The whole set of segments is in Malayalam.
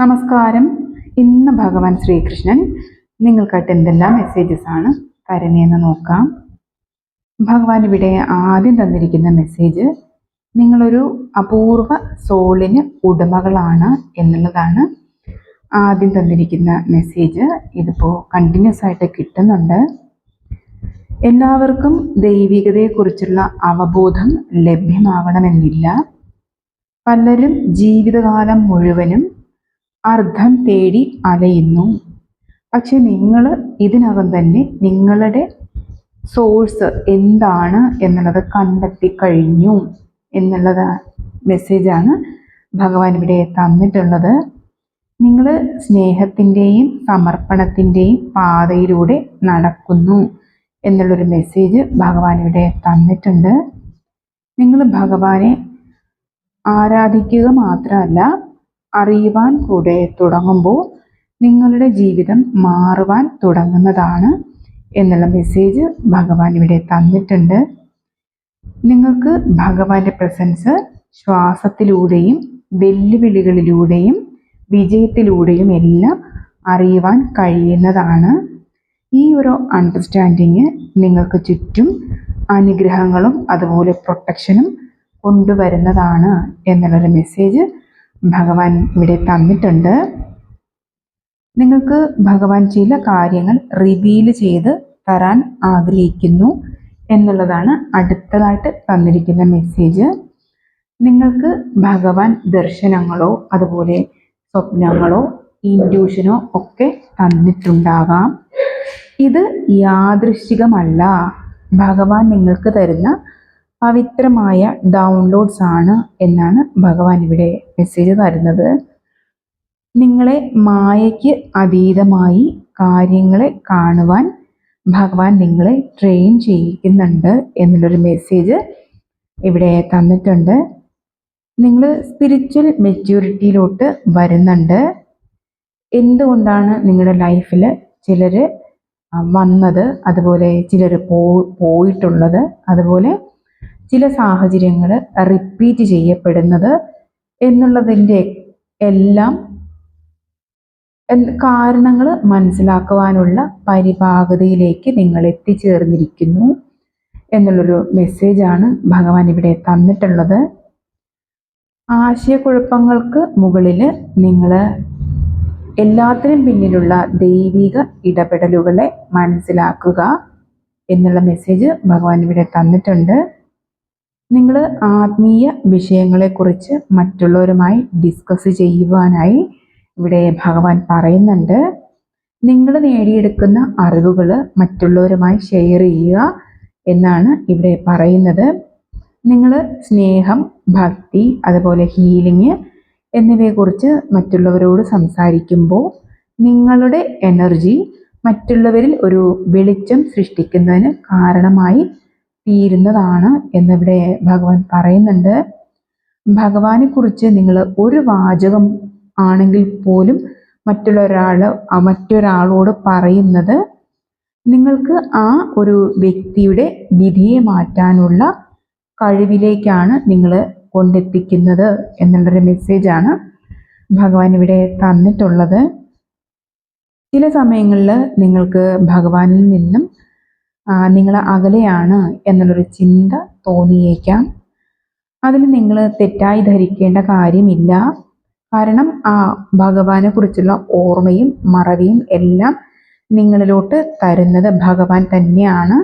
നമസ്കാരം. ഇന്ന് ഭഗവാൻ ശ്രീകൃഷ്ണൻ നിങ്ങൾക്കായിട്ട് എന്തെല്ലാം മെസ്സേജസ് ആണ് തരുന്നതെന്ന് നോക്കാം. ഭഗവാൻ ഇവിടെ ആദ്യം തന്നിരിക്കുന്ന മെസ്സേജ് നിങ്ങളൊരു അപൂർവ സോളിന് ഉടമകളാണ് എന്നുള്ളതാണ് ആദ്യം തന്നിരിക്കുന്ന മെസ്സേജ് ഇതിപ്പോൾ കണ്ടിന്യൂസ് ആയിട്ട് കിട്ടുന്നുണ്ട്. എല്ലാവർക്കും ദൈവികതയെക്കുറിച്ചുള്ള അവബോധം ലഭ്യമാകണമെന്നില്ല പലരും ജീവിതകാലം മുഴുവനും അർത്ഥം തേടി അലയുന്നു. പക്ഷെ നിങ്ങൾ ഇതിനകം തന്നെ നിങ്ങളുടെ സോഴ്സ് എന്താണ് എന്നുള്ളത് കണ്ടെത്തി കഴിഞ്ഞു എന്നുള്ളത് മെസ്സേജാണ് ഭഗവാൻ ഇവിടെ തന്നിട്ടുള്ളത്. നിങ്ങൾ സ്നേഹത്തിന്റെയും സമർപ്പണത്തിന്റെയും പാതയിലൂടെ നടക്കുന്നു എന്നുള്ളൊരു മെസ്സേജ് ഭഗവാൻ ഇവിടെ തന്നിട്ടുണ്ട്. നിങ്ങൾ ഭഗവാനെ ആരാധിക്കുക മാത്രമല്ല അറിയുവാൻ കൂടെ തുടങ്ങുമ്പോൾ നിങ്ങളുടെ ജീവിതം മാറുവാൻ തുടങ്ങുന്നതാണ് എന്നുള്ള മെസ്സേജ് ഭഗവാൻ ഇവിടെ തന്നിട്ടുണ്ട്. നിങ്ങൾക്ക് ഭഗവാന്റെ പ്രസൻസ് ശ്വാസത്തിലൂടെയും വെല്ലുവിളികളിലൂടെയും വിജയത്തിലൂടെയും എല്ലാം അറിയുവാൻ കഴിയുന്നതാണ്. ഈ ഒരു അണ്ടർസ്റ്റാൻഡിങ് നിങ്ങൾക്ക് ചുറ്റും അനുഗ്രഹങ്ങളും അതുപോലെ പ്രൊട്ടക്ഷനും കൊണ്ടുവരുന്നതാണ് എന്നുള്ളൊരു മെസ്സേജ് ഭഗവാൻ ഇവിടെ തന്നിട്ടുണ്ട്. നിങ്ങൾക്ക് ഭഗവാൻ ചില കാര്യങ്ങൾ റിവീൽ ചെയ്ത് തരാൻ ആഗ്രഹിക്കുന്നു എന്നുള്ളതാണ് അടുത്തതായിട്ട് തന്നിരിക്കുന്ന മെസ്സേജ് നിങ്ങൾക്ക് ഭഗവാൻ ദർശനങ്ങളോ അതുപോലെ സ്വപ്നങ്ങളോ ഇൻഡ്യൂഷനോ ഒക്കെ തന്നിട്ടുണ്ടാകാം. ഇത് യാദൃശ്ചികമല്ല. ഭഗവാൻ നിങ്ങൾക്ക് തരുന്ന പവിത്രമായ ഡൗൺലോഡ്സ് ആണ് എന്നാണ് ഭഗവാൻ ഇവിടെ മെസ്സേജ് തരുന്നത്. നിങ്ങളെ മായയ്ക്ക് അതീതമായി കാര്യങ്ങളെ കാണുവാൻ ഭഗവാൻ നിങ്ങളെ ട്രെയിൻ ചെയ്യിക്കുന്നുണ്ട് എന്നുള്ളൊരു മെസ്സേജ് ഇവിടെ തന്നിട്ടുണ്ട്. നിങ്ങൾ സ്പിരിച്വൽ മെച്യൂരിറ്റിയിലോട്ട് വരുന്നുണ്ട്. എന്തുകൊണ്ടാണ് നിങ്ങളുടെ ലൈഫിൽ ചിലർ വന്നത്? അതുപോലെ ചിലർ പോയിട്ടുള്ളത്. അതുപോലെ ചില സാഹചര്യങ്ങൾ റിപ്പീറ്റ് ചെയ്യപ്പെടുന്നത് എന്നുള്ളതിന്റെ എല്ലാം കാരണങ്ങൾ മനസ്സിലാക്കുവാനുള്ള പരിപാകതയിലേക്ക് നിങ്ങൾ എത്തിച്ചേർന്നിരിക്കുന്നു എന്നുള്ളൊരു മെസ്സേജാണ് ഭഗവാൻ ഇവിടെ തന്നിട്ടുള്ളത്. ആശയക്കുഴപ്പങ്ങൾക്ക് മുകളിൽ നിങ്ങൾ എല്ലാത്തിനും പിന്നിലുള്ള ദൈവിക ഇടപെടലുകളെ മനസ്സിലാക്കുക എന്നുള്ള മെസ്സേജ് ഭഗവാൻ ഇവിടെ തന്നിട്ടുണ്ട്. നിങ്ങൾ ആത്മീയ വിഷയങ്ങളെക്കുറിച്ച് മറ്റുള്ളവരുമായി ഡിസ്കസ് ചെയ്യുവാനായി ഇവിടെ ഭഗവാൻ പറയുന്നുണ്ട്. നിങ്ങൾ നേടിയെടുക്കുന്ന അറിവുകൾ മറ്റുള്ളവരുമായി ഷെയർ ചെയ്യുക എന്നാണ് ഇവിടെ പറയുന്നത്. നിങ്ങൾ സ്നേഹം ഭക്തി അതുപോലെ ഹീലിംഗ് എന്നിവയെക്കുറിച്ച് മറ്റുള്ളവരോട് സംസാരിക്കുമ്പോൾ നിങ്ങളുടെ എനർജി മറ്റുള്ളവരിൽ ഒരു വെളിച്ചം സൃഷ്ടിക്കുന്നതിന് കാരണമായി തീരുന്നതാണ് എന്നിവിടെ ഭഗവാൻ പറയുന്നുണ്ട്. ഭഗവാനെ കുറിച്ച് നിങ്ങൾ ഒരു വാചകം ആണെങ്കിൽ പോലും മറ്റുള്ളൊരാൾ മറ്റൊരാളോട് പറയുന്നത് നിങ്ങൾക്ക് ആ ഒരു വ്യക്തിയുടെ വിധിയെ മാറ്റാനുള്ള കഴിവിലേക്കാണ് നിങ്ങൾ കൊണ്ടെത്തിക്കുന്നത് എന്നുള്ളൊരു മെസ്സേജാണ് ഭഗവാൻ ഇവിടെ തന്നിട്ടുള്ളത്. ചില സമയങ്ങളിൽ നിങ്ങൾക്ക് ഭഗവാനിൽ നിന്നും നിങ്ങൾ അകലെയാണ് എന്നുള്ളൊരു ചിന്ത തോന്നിയേക്കാം. അതിൽ നിങ്ങൾ തെറ്റായി ധരിക്കേണ്ട കാര്യമില്ല. കാരണം ആ ഭഗവാനെ കുറിച്ചുള്ള ഓർമ്മയും മറവിയും എല്ലാം നിങ്ങളിലോട്ട് തരുന്നത് ഭഗവാൻ തന്നെയാണ്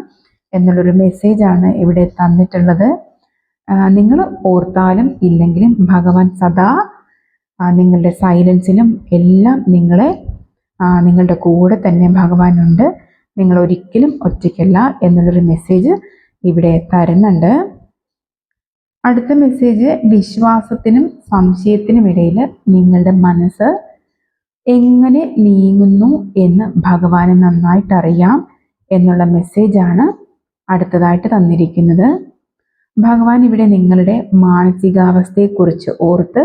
എന്നുള്ളൊരു മെസ്സേജാണ് ഇവിടെ തന്നിട്ടുള്ളത്. നിങ്ങൾ ഓർത്താലും ഇല്ലെങ്കിലും ഭഗവാൻ സദാ നിങ്ങളുടെ സൈലൻസിലും എല്ലാം നിങ്ങളെ നിങ്ങളുടെ കൂടെ തന്നെ ഭഗവാനുണ്ട്. നിങ്ങൾ ഒരിക്കലും ഒറ്റയ്ക്കല്ല എന്നുള്ളൊരു മെസ്സേജ് ഇവിടെ തരുന്നുണ്ട്. അടുത്ത മെസ്സേജ് വിശ്വാസത്തിനും സംശയത്തിനും ഇടയിൽ നിങ്ങളുടെ മനസ്സ് എങ്ങനെ നീങ്ങുന്നു എന്ന് ഭഗവാന് നന്നായിട്ട് അറിയാം എന്നുള്ള മെസ്സേജാണ് അടുത്തതായിട്ട് തന്നിരിക്കുന്നത്. ഭഗവാൻ ഇവിടെ നിങ്ങളുടെ മാനസികാവസ്ഥയെക്കുറിച്ച് ഓർത്ത്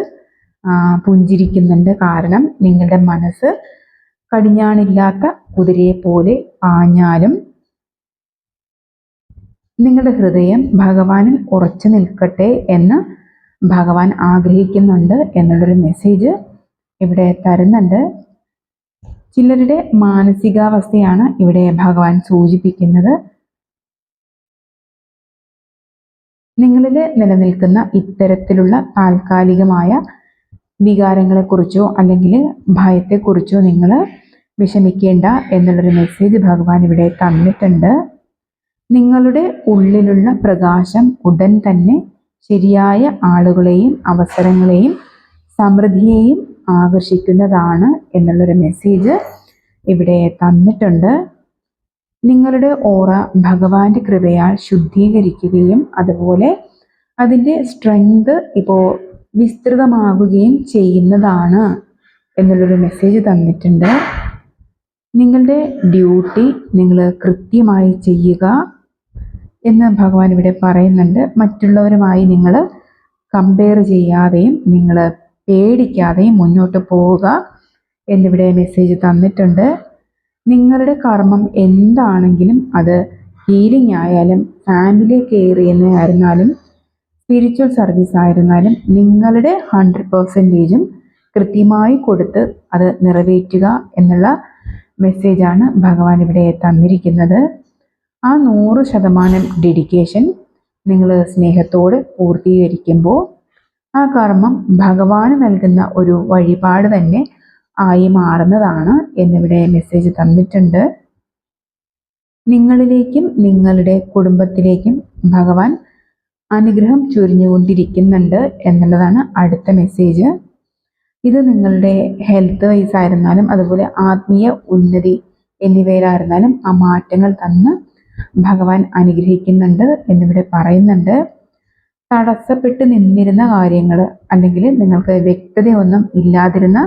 പുഞ്ചിരിക്കുന്നുണ്ട്. കാരണം നിങ്ങളുടെ മനസ്സ് കടിഞ്ഞാണില്ലാത്ത കുതിരയെ പോലെ ആഞ്ഞാലും നിങ്ങളുടെ ഹൃദയം ഭഗവാനിൽ ഉറച്ചു നിൽക്കട്ടെ എന്ന് ഭഗവാൻ ആഗ്രഹിക്കുന്നുണ്ട് എന്നുള്ളൊരു മെസ്സേജ് ഇവിടെ തരുന്നുണ്ട്. ചിലരുടെ മാനസികാവസ്ഥയാണ് ഇവിടെ ഭഗവാൻ സൂചിപ്പിക്കുന്നത്. നിങ്ങളിൽ നിലനിൽക്കുന്ന ഇത്തരത്തിലുള്ള താൽക്കാലികമായ വികാരങ്ങളെക്കുറിച്ചോ അല്ലെങ്കിൽ ഭയത്തെക്കുറിച്ചോ നിങ്ങൾ വിഷമിക്കേണ്ട എന്നുള്ളൊരു മെസ്സേജ് ഭഗവാൻ ഇവിടെ തന്നിട്ടുണ്ട്. നിങ്ങളുടെ ഉള്ളിലുള്ള പ്രകാശം ഉടൻ തന്നെ ശരിയായ ആളുകളെയും അവസരങ്ങളെയും സമൃദ്ധിയെയും ആകർഷിക്കുന്നതാണ് എന്നുള്ളൊരു മെസ്സേജ് ഇവിടെ തന്നിട്ടുണ്ട്. നിങ്ങളുടെ ഓറ ഭഗവാന്റെ കൃപയാൽ ശുദ്ധീകരിക്കുകയും അതുപോലെ അതിന്റെ സ്ട്രെങ്ത് ഇപ്പോൾ വിസ്തൃതമാകുകയും ചെയ്യുന്നതാണ് എന്നുള്ളൊരു മെസ്സേജ് തന്നിട്ടുണ്ട്. നിങ്ങളുടെ ഡ്യൂട്ടി നിങ്ങൾ കൃത്യമായി ചെയ്യുക എന്ന് ഭഗവാൻ ഇവിടെ പറയുന്നുണ്ട്. മറ്റുള്ളവരുമായി നിങ്ങൾ കമ്പയർ ചെയ്യാതെയും നിങ്ങൾ പേടിക്കാതെയും മുന്നോട്ട് പോവുക എന്നിവിടെ മെസ്സേജ് തന്നിട്ടുണ്ട്. നിങ്ങളുടെ കർമ്മം എന്താണെങ്കിലും അത് ഹീലിംഗ് ആയാലും ഫാമിലി കെയർ ചെയ്യുന്നതായിരുന്നാലും സ്പിരിച്വൽ സർവീസ് ആയിരുന്നാലും നിങ്ങളുടെ ഹൺഡ്രഡ് പെർസെന്റേജും കൃത്യമായി കൊടുത്ത് അത് നിറവേറ്റുക എന്നുള്ള മെസ്സേജാണ് ഭഗവാൻ ഇവിടെ തന്നിരിക്കുന്നത്. ആ നൂറ് ശതമാനം ഡെഡിക്കേഷൻ നിങ്ങൾ സ്നേഹത്തോട് പൂർത്തീകരിക്കുമ്പോൾ ആ കർമ്മം ഭഗവാന് നൽകുന്ന ഒരു വഴിപാട് തന്നെ ആയി മാറുന്നതാണ് എന്നിവിടെ മെസ്സേജ് തന്നിട്ടുണ്ട്. നിങ്ങളിലേക്കും നിങ്ങളുടെ കുടുംബത്തിലേക്കും ഭഗവാൻ അനുഗ്രഹം ചൊരിഞ്ഞുകൊണ്ടിരിക്കുന്നുണ്ട് എന്നുള്ളതാണ് അടുത്ത മെസ്സേജ്. ഇത് നിങ്ങളുടെ ഹെൽത്ത് വൈസ് ആയിരുന്നാലും അതുപോലെ ആത്മീയ ഉന്നതി എന്നിവയിലായിരുന്നാലും ആ മാറ്റങ്ങൾ തന്ന് ഭഗവാൻ അനുഗ്രഹിക്കുന്നുണ്ട് എന്നിവിടെ പറയുന്നുണ്ട്. തടസ്സപ്പെട്ട് നിന്നിരുന്ന കാര്യങ്ങൾ അല്ലെങ്കിൽ നിങ്ങൾക്ക് വ്യക്തതയൊന്നും ഇല്ലാതിരുന്ന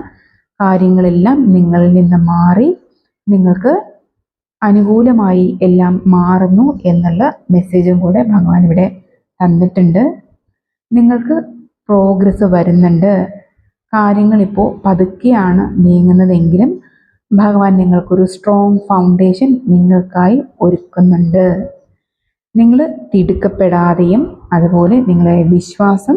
കാര്യങ്ങളെല്ലാം നിങ്ങളിൽ നിന്ന് മാറി നിങ്ങൾക്ക് അനുകൂലമായി എല്ലാം മാറുന്നു എന്നുള്ള മെസ്സേജും കൂടെ ഭഗവാൻ ഇവിടെ തന്നിട്ടുണ്ട്. നിങ്ങൾക്ക് പ്രോഗ്രസ് വരുന്നുണ്ട്. കാര്യങ്ങൾ ഇപ്പോൾ പതുക്കെയാണ് നീങ്ങുന്നതെങ്കിലും ഭഗവാൻ നിങ്ങൾക്കൊരു സ്ട്രോങ് ഫൗണ്ടേഷൻ നിങ്ങൾക്കായി ഒരുക്കുന്നുണ്ട്. നിങ്ങൾ തിടുക്കപ്പെടാതെയും അതുപോലെ നിങ്ങളെ വിശ്വാസം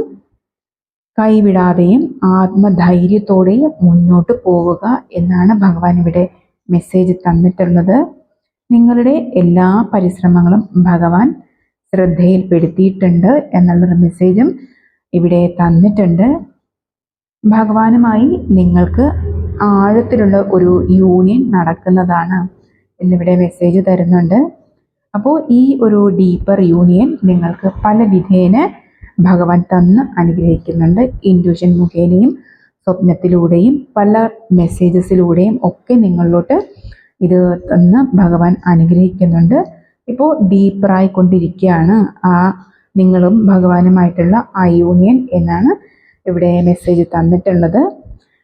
കൈവിടാതെയും ആത്മധൈര്യത്തോടെയും മുന്നോട്ട് പോവുക എന്നാണ് ഭഗവാൻ ഇവിടെ മെസ്സേജ് തന്നിട്ടുള്ളത്. നിങ്ങളുടെ എല്ലാ പരിശ്രമങ്ങളും ഭഗവാൻ ശ്രദ്ധയിൽപ്പെടുത്തിയിട്ടുണ്ട് എന്നുള്ളൊരു മെസ്സേജും ഇവിടെ തന്നിട്ടുണ്ട്. ഭഗവാനുമായി നിങ്ങൾക്ക് ആഴത്തിലുള്ള ഒരു യൂണിയൻ നടക്കുന്നതാണ് എന്നിവിടെ മെസ്സേജ് തരുന്നുണ്ട്. അപ്പോൾ ഈ ഒരു ഡീപ്പർ യൂണിയൻ നിങ്ങൾക്ക് പല വിധേന ഭഗവാൻ തന്ന് അനുഗ്രഹിക്കുന്നുണ്ട്. ഇൻഡ്യൂഷൻ മുഖേനയും സ്വപ്നത്തിലൂടെയും പല മെസ്സേജസിലൂടെയും ഒക്കെ നിങ്ങളിലോട്ട് ഇത് തന്ന് ഭഗവാൻ അനുഗ്രഹിക്കുന്നുണ്ട്. ഇപ്പോൾ ഡീപ്പറായിക്കൊണ്ടിരിക്കുകയാണ് ആ നിങ്ങളും ഭഗവാനുമായിട്ടുള്ള ആ യൂണിയൻ എന്നാണ് ഇവിടെ മെസ്സേജ് തന്നിട്ടുള്ളത്.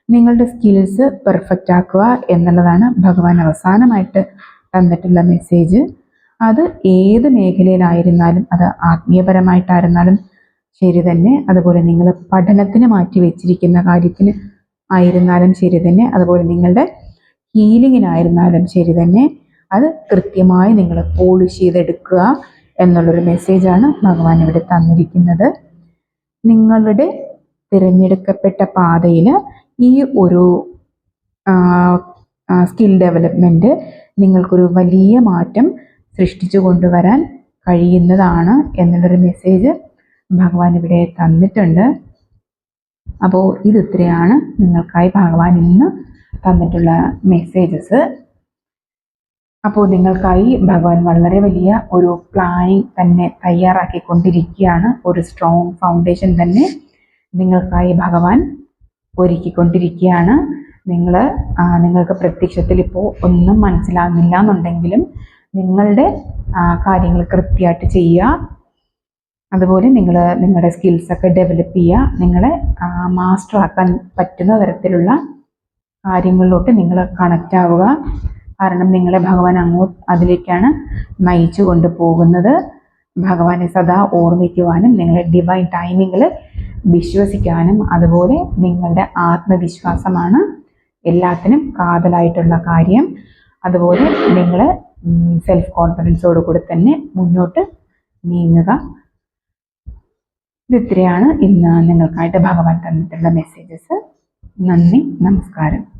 നിങ്ങളുടെ സ്കിൽസ് പെർഫെക്റ്റ് ആക്കുക എന്നുള്ളതാണ് ഭഗവാൻ അവസാനമായിട്ട് തന്നിട്ടുള്ള മെസ്സേജ് അത് ഏത് മേഖലയിലായിരുന്നാലും അത് ആത്മീയപരമായിട്ടായിരുന്നാലും ശരി തന്നെ. അതുപോലെ നിങ്ങൾ പഠനത്തിന് മാറ്റി വെച്ചിരിക്കുന്ന കാര്യത്തിന് ആയിരുന്നാലും ശരി തന്നെ. അതുപോലെ നിങ്ങളുടെ ഹീലിങ്ങിനായിരുന്നാലും ശരി തന്നെ. അത് കൃത്യമായി നിങ്ങൾ പോളിഷ് ചെയ്തെടുക്കുക എന്നുള്ളൊരു മെസ്സേജാണ് ഭഗവാൻ ഇവിടെ തന്നിരിക്കുന്നത്. നിങ്ങളുടെ തിരഞ്ഞെടുക്കപ്പെട്ട പാതയിൽ ഈ ഒരു സ്കിൽ ഡെവലപ്മെന്റ് നിങ്ങൾക്കൊരു വലിയ മാറ്റം സൃഷ്ടിച്ചു കൊണ്ടുവരാൻ കഴിയുന്നതാണ് എന്നുള്ളൊരു മെസ്സേജ് ഭഗവാൻ ഇവിടെ തന്നിട്ടുണ്ട്. അപ്പോൾ ഇത് ഇത്രയാണ് നിങ്ങൾക്കായി ഭഗവാൻ ഇന്ന് തന്നിട്ടുള്ള മെസ്സേജസ് അപ്പോൾ നിങ്ങൾക്കായി ഭഗവാൻ വളരെ വലിയ ഒരു പ്ലാനിങ് തന്നെ തയ്യാറാക്കിക്കൊണ്ടിരിക്കുകയാണ്. ഒരു സ്ട്രോങ് ഫൗണ്ടേഷൻ തന്നെ നിങ്ങൾക്കായി ഭഗവാൻ ഒരുക്കിക്കൊണ്ടിരിക്കുകയാണ്. നിങ്ങൾ നിങ്ങൾക്ക് പ്രത്യക്ഷത്തിൽ ഇപ്പോൾ ഒന്നും മനസ്സിലാകുന്നില്ല എന്നുണ്ടെങ്കിലും നിങ്ങളുടെ കാര്യങ്ങൾ കൃത്യമായിട്ട് ചെയ്യുക. അതുപോലെ നിങ്ങൾ നിങ്ങളുടെ സ്കിൽസൊക്കെ ഡെവലപ്പ് ചെയ്യുക. നിങ്ങളെ മാസ്റ്റർ ആക്കാൻ പറ്റുന്ന തരത്തിലുള്ള കാര്യങ്ങളിലോട്ട് നിങ്ങൾ കണക്റ്റ് ആവുക. കാരണം നിങ്ങളെ ഭഗവാൻ അങ്ങോട്ട് അതിലേക്കാണ് നയിച്ചു കൊണ്ടുപോകുന്നത്. ഭഗവാനെ സദാ ഓർമ്മിക്കുവാനും നിങ്ങളെ ഡിവൈൻ ടൈമിങ്ങിൽ വിശ്വസിക്കാനും അതുപോലെ നിങ്ങളുടെ ആത്മവിശ്വാസമാണ് എല്ലാത്തിനും കാതലായിട്ടുള്ള കാര്യം. അതുപോലെ നിങ്ങൾ സെൽഫ് കോൺഫിഡൻസോട് കൂടി തന്നെ മുന്നോട്ട് നീങ്ങുക. ഇതിത്രയാണ് ഇന്ന് നിങ്ങൾക്കായിട്ട് ഭഗവാൻ തന്നിട്ടുള്ള മെസ്സേജസ് നന്ദി നമസ്കാരം.